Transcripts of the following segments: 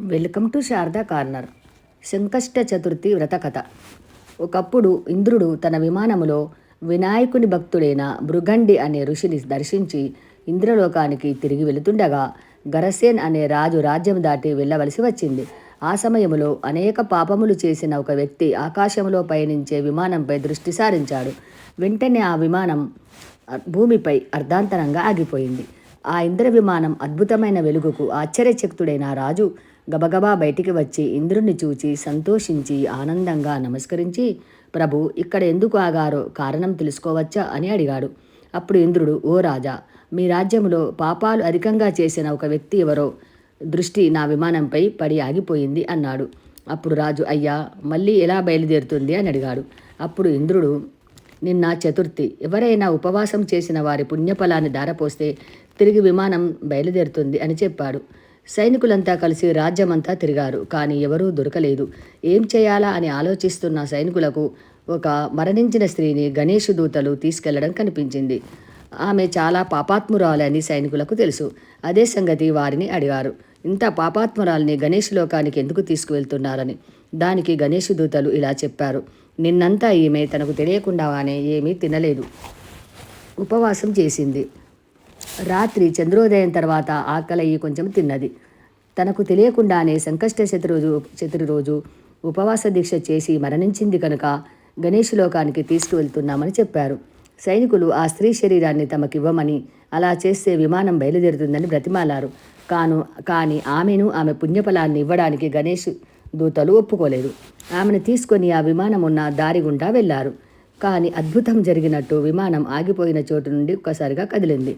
Welcome to Sharada corner. Sankashta Chaturthi వ్రతకథ ఒకప్పుడు ఇంద్రుడు తన విమానములో వినాయకుని భక్తుడైన భృగండి అనే ఋషిని దర్శించి ఇంద్రలోకానికి తిరిగి వెళుతుండగా గరసేన్ అనే రాజు రాజ్యం దాటి వెళ్ళవలసి వచ్చింది. ఆ సమయంలో అనేక పాపములు చేసిన ఒక వ్యక్తి ఆకాశంలో పయనించే విమానంపై దృష్టి సారించాడు. వెంటనే ఆ విమానం భూమిపై అర్ధాంతరంగా ఆగిపోయింది. ఆ ఇంద్ర విమానం అద్భుతమైన వెలుగుకు ఆశ్చర్యచక్తుడైన రాజు గబగబా బయటికి వచ్చి ఇంద్రుణ్ణి చూచి సంతోషించి ఆనందంగా నమస్కరించి ప్రభు ఇక్కడ ఎందుకు ఆగారో కారణం తెలుసుకోవచ్చా? అని అడిగాడు. అప్పుడు ఇంద్రుడు ఓ రాజా మీ రాజ్యంలో పాపాలు అధికంగా చేసిన ఒక వ్యక్తి ఎవరో? దృష్టి నా విమానంపై పడి ఆగిపోయింది అన్నాడు. అప్పుడు రాజు అయ్యా మళ్ళీ ఎలా బయలుదేరుతుంది? అని అడిగాడు. అప్పుడు ఇంద్రుడు నిన్న చతుర్థి ఎవరైనా ఉపవాసం చేసిన వారి పుణ్యఫలాన్ని దారపోస్తే తిరిగి విమానం బయలుదేరుతుంది అని చెప్పాడు. సైనికులంతా కలిసి రాజ్యమంతా తిరిగారు. కానీ ఎవరూ దొరకలేదు. ఏం చేయాలా అని ఆలోచిస్తున్న సైనికులకు ఒక మరణించిన స్త్రీని గణేష్ దూతలు తీసుకెళ్ళడం కనిపించింది. ఆమె చాలా పాపాత్మురాలని సైనికులకు తెలుసు. అదే సంగతి వారిని అడిగారు. ఇంత పాపాత్మురాల్ని గణేష్ లోకానికి ఎందుకు తీసుకువెళ్తున్నారని. దానికి గణేష్ దూతలు ఇలా చెప్పారు. నిన్నంతా ఈమె తనకు తెలియకుండానే ఏమీ తినలేదు. ఉపవాసం చేసింది. రాత్రి చంద్రోదయం తర్వాత ఆకలయ్యి కొంచెం తిన్నది. తనకు తెలియకుండానే సంకష్ట చతురోజు చతురు రోజు ఉపవాస దీక్ష చేసి మరణించింది కనుక గణేష్ లోకానికి తీసుకువెళ్తున్నామని చెప్పారు. సైనికులు ఆ స్త్రీ శరీరాన్ని తమకివ్వమని అలా చేస్తే విమానం బయలుదేరుతుందని బ్రతిమాలారు. కాను కానీ ఆమెను ఆమె పుణ్యఫలాన్ని ఇవ్వడానికి గణేష్ దూతలు ఒప్పుకోలేదు. ఆమెను తీసుకొని ఆ విమానం ఉన్న దారి గుండా వెళ్ళారు. కానీ అద్భుతం జరిగినట్టు విమానం ఆగిపోయిన చోటు నుండి ఒక్కసారిగా కదిలింది.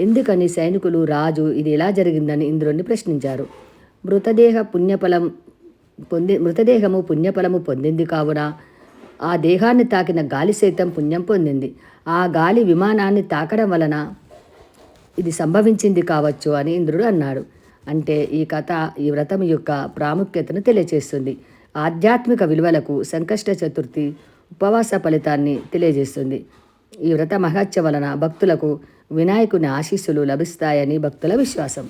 ఎందుకని సైనికులు రాజు ఇది ఎలా జరిగిందని ఇంద్రుణ్ణి ప్రశ్నించారు. మృతదేహ పుణ్యఫలం పొంది మృతదేహము పుణ్యఫలము పొందింది కావున ఆ దేహాన్ని తాకిన గాలి సైతం పుణ్యం పొందింది. ఆ గాలి విమానాన్ని తాకడం వలన ఇది సంభవించింది కావచ్చు అని ఇంద్రుడు అన్నాడు. అంటే ఈ కథ ఈ వ్రతం యొక్క ప్రాముఖ్యతను తెలియజేస్తుంది. ఆధ్యాత్మిక విలువలకు సంకష్ట చతుర్థి ఉపవాస ఫలితాన్ని తెలియజేస్తుంది. ఈ వ్రత మహత్య వలన భక్తులకు వినాయకుని ఆశీస్సులు లభిస్తాయని భక్తుల విశ్వాసం.